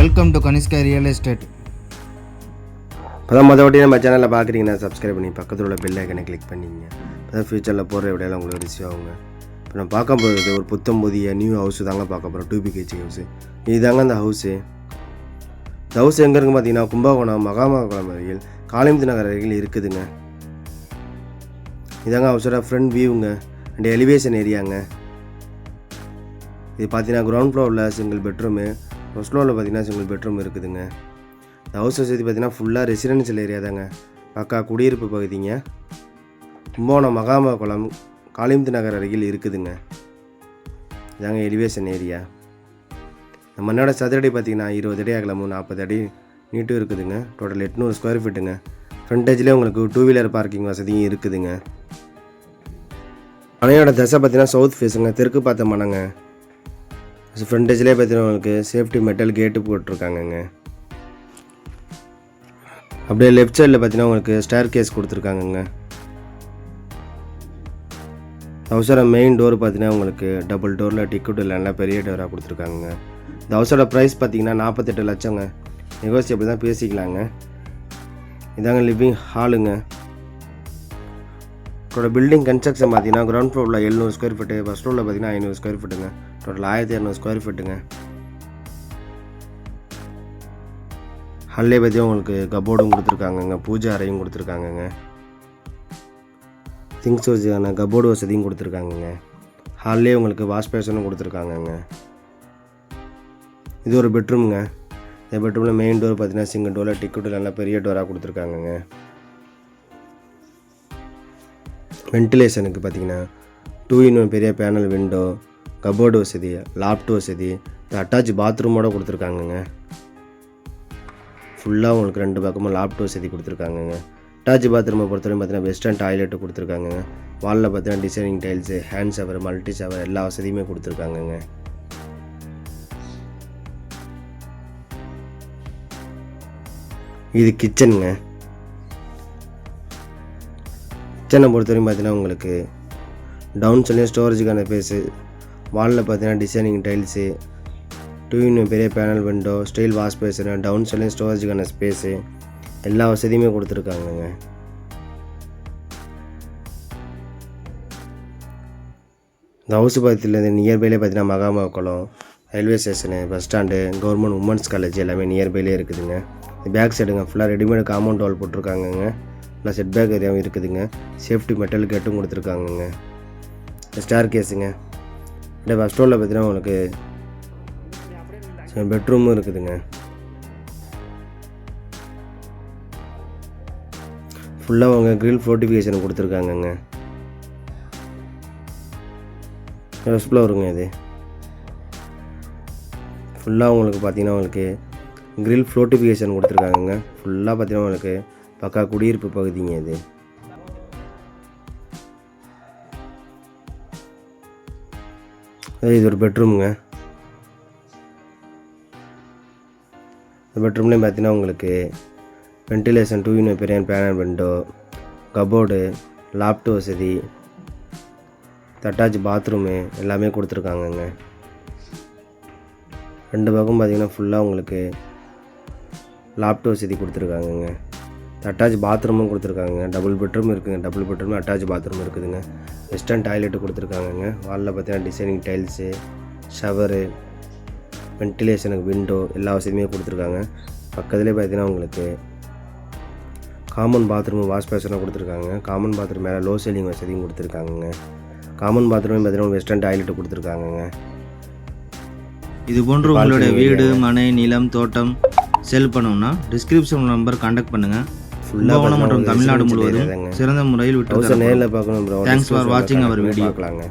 Welcome to Kanishka real estate இப்போ தான் மொதல் வாட்டி நம்ம சேனலில் பார்க்குறீங்கன்னா சப்ஸ்கிரைப் பண்ணி பக்கத்தில் உள்ள பெல் ஐக்கனை கிளிக் பண்ணிங்க. இப்போ தான் ஃபியூச்சரில் போடுற விடையெல்லாம் உங்களுக்கு ரிசீவ் ஆகுங்க. இப்போ நம்ம பார்க்க போகிறது ஒரு புத்தம் புதிய நியூ ஹவுஸ் தாங்க பார்க்க போகிறோம் டூ பிகேஜி ஹவுஸு இதுதாங்க அந்த ஹவுஸு இந்த ஹவுஸ் எங்கே இருக்குன்னு பார்த்தீங்கன்னா கும்பகோணம் மகாமகுளம் அருகில் காளிமுத்து நகர் அருகில் இருக்குதுங்க. இதாங்க ஹவுஸோட ஃப்ரண்ட் வியூங்க அண்ட் எலிவேஷன் ஏரியாங்க இது பார்த்தீங்கன்னா கிரவுண்ட் ஃப்ளோரில் சிங்கிள் பெட்ரூமு ஃபஸ்ட் ஃப்ளோரில் பார்த்தீங்கன்னா சிங்கிள் பெட்ரூம் இருக்குதுங்க. இந்த ஹவுஸ் வசதி பார்த்தீங்கன்னா ஃபுல்லாக ரெசிடென்ஷியல் ஏரியா தாங்க. பக்கா குடியிருப்பு பகுதிங்க. கும்பகோணம் மகாமகுளம் காளிமுத்து நகர் அருகில் இருக்குதுங்க. இதாங்க எலிவேஷன் ஏரியா இந்த மண்ணோட சதுரடி பார்த்தீங்கன்னா இருபது அடி அகலமும் நாற்பது அடி நீட்டும் இருக்குதுங்க. டோட்டல் எட்நூறு ஸ்கொயர் ஃபீட்டுங்க ஃப்ரண்டேஜ்லேயே உங்களுக்கு டூ வீலர் பார்க்கிங் வசதியும் இருக்குதுங்க. அணையோட தசை பார்த்தீங்கன்னா சவுத் ஃபேஸுங்க தெற்கு பார்த்த மனங்க ஃப்ரண்டேஜ்லேயே பார்த்தீங்கன்னா உங்களுக்கு சேஃப்டி மெட்டல் கேட்டு போட்டிருக்காங்கங்க. அப்படியே லெஃப்ட் சைடில் பார்த்தீங்கன்னா உங்களுக்கு ஸ்டேர் கேஸ் கொடுத்துருக்காங்கங்க ஹவுஸோட மெயின் டோர் பார்த்தீங்கன்னா உங்களுக்கு டபுள் டோரில் டிக்கெட் இல்லைன்னா பெரிய டோராக கொடுத்துருக்காங்க இந்த ப்ரைஸ் பார்த்தீங்கன்னா நாற்பத்தெட்டு லட்சங்க. நெகோசியபிள் தான் பேசிக்கலாங்க. இதாங்க லிவிங் ஹாலுங்க இதோட பில்டிங் கன்ஸ்ட்ரக்ஷன் பார்த்தீங்கன்னா கிரவுண்ட் ஃப்ளோரில் எழுநூறு ஸ்கொயர் ஃபீட்டு ஃபஸ்ட் ஃப்ளோரில் பார்த்தீங்கன்னா ஐநூறு ஸ்கொயர் ஃபீட்டுங்க டோட்டல் ஆயிரத்தி இரநூறு ஸ்கொயர் ஃபீட்டுங்க ஹல்லே பற்றியும் உங்களுக்கு கபோர்டும் கொடுத்துருக்காங்கங்க பூஜை அறையும் கொடுத்துருக்காங்கங்க. திங்ஸ் வசதியான கபோர்டு வசதியும் கொடுத்துருக்காங்கங்க. ஹால்லே உங்களுக்கு வாஷ் பேஷனும் கொடுத்துருக்காங்கங்க. இது ஒரு பெட்ரூம்ங்க. இந்த பெட்ரூமில் மெயின் டோர் பார்த்தீங்கன்னா சிங்கிள் டோரில் டிக்கெட் நல்லா பெரிய டோராக கொடுத்துருக்காங்கங்க. வென்டிலேஷனுக்கு பார்த்தீங்கன்னா டூ இன் ஒன் பெரிய பேனல் விண்டோ கபோர்டு வசதி லாப்ட் வசதி அட்டாச் பாத்ரூமோட கொடுத்துருக்காங்கங்க. ஃபுல்லாக உங்களுக்கு ரெண்டு பக்கமும் லாப்ட் வசதி கொடுத்துருக்காங்கங்க. அட்டாச் பாத்ரூமை பொறுத்தவரைக்கும் பார்த்தீங்கன்னா வெஸ்டர்ன் டாய்லெட்டு கொடுத்துருக்காங்கங்க. வாலில் பார்த்தீங்கன்னா designing tiles hand shower multi shower எல்லா வசதியுமே கொடுத்துருக்காங்கங்க. இது கிச்சனுங்க கிச்சனை பொறுத்தவரைக்கும் பார்த்தீங்கன்னா உங்களுக்கு டவுன் சொல்லி ஸ்டோரேஜுக்கான பேஸு வாலில் பார்த்தீங்கன்னா டிசைனிங் டைல்ஸு டூ இன்னும் பெரிய பேனல் விண்டோ ஸ்டைல் வாஷ் பேசுனா டவுன் சைட்லேயும் ஸ்டோரேஜுக்கான ஸ்பேஸு எல்லா வசதியுமே கொடுத்துருக்காங்கங்க. இந்த ஹவுஸ் பக்கத்தில் நியர்பைலே பார்த்தீங்கன்னா Mahamakulam railway station bus stand government women's college எல்லாமே நியர்பைலே இருக்குதுங்க. பேக் சைடுங்க ஃபுல்லாக ரெடிமேட் காம்பவுண்ட் வால் போட்டிருக்காங்கங்க. நல்லா செட் பேக் ஏரியாவும் இருக்குதுங்க. சேஃப்டி மெட்டல் கேட்டும் கொடுத்துருக்காங்கங்க. ஸ்டார் கேஸுங்க அப்படியே பஸ் ஸ்டோரில் பார்த்தீங்கன்னா உங்களுக்கு பெட்ரூமும் இருக்குதுங்க. ஃபுல்லாக அவங்க க்ரில் ஃபோர்ட்டிஃபிகேஷன் கொடுத்துருக்காங்கங்க. ஃபஸ்ட் வருங்க இது. ஃபுல்லாக உங்களுக்கு பார்த்தீங்கன்னா உங்களுக்கு க்ரில் ஃப்ளோட்டிஃபிகேஷன் கொடுத்துருக்காங்கங்க. ஃபுல்லாக பார்த்தீங்கன்னா உங்களுக்கு பக்கா குடியிருப்பு பகுதிங்க இது. இது ஒரு பெட்ரூமுங்க. இந்த பெட்ரூம்லேயும் பார்த்தீங்கன்னா உங்களுக்கு வென்டிலேஷன் டூ யூனிட் பெரிய பேனல் விண்டோ கபோர்டு லாப்ட் வசதி அட்டாச் பாத்ரூமு எல்லாமே கொடுத்துருக்காங்கங்க. ரெண்டு பக்கம் பார்த்திங்கன்னா ஃபுல்லாக உங்களுக்கு லாப்ட் வசதி கொடுத்துருக்காங்கங்க. அட்டாச் பாத்ரூமும் கொடுத்துருக்காங்க டபுள் பெட்ரூம் இருக்குங்க. டபுள் பெட்ரூம் அட்டாச் பாத்ரூம் இருக்குதுங்க. வெஸ்டர்ன் டாய்லெட்டு கொடுத்துருக்காங்கங்க. வாலில் பார்த்தீங்கன்னா டிசைனிங் டைல்ஸு ஷவரு வென்டிலேஷனுக்கு விண்டோ எல்லா வசதியுமே கொடுத்துருக்காங்க. பக்கத்துலேயே பார்த்தீங்கன்னா உங்களுக்கு காமன் பாத்ரூம் வாஷ் பேஷனும் கொடுத்துருக்காங்க. காமன் பாத்ரூம் மேலே லோ சீலிங் வசதியும் கொடுத்துருக்காங்கங்க. காமன் பாத்ரூம் பார்த்தீங்கன்னா வெஸ்டர்ன் டாய்லெட்டு கொடுத்துருக்காங்கங்க. இது போன்று உங்களுடைய வீடு மனை நிலம் தோட்டம் செல் பண்ணணும்னா டிஸ்கிரிப்ஷன் நம்பர் கான்டாக்ட் பண்ணுங்க. கும்பகோணம் மற்றும் தமிழ்நாடு முழுவதும் சிறந்த முறையில் விட்டு நேரில் பார்க்கணும் bro Thanks for watching our video. பார்க்கலாங்க.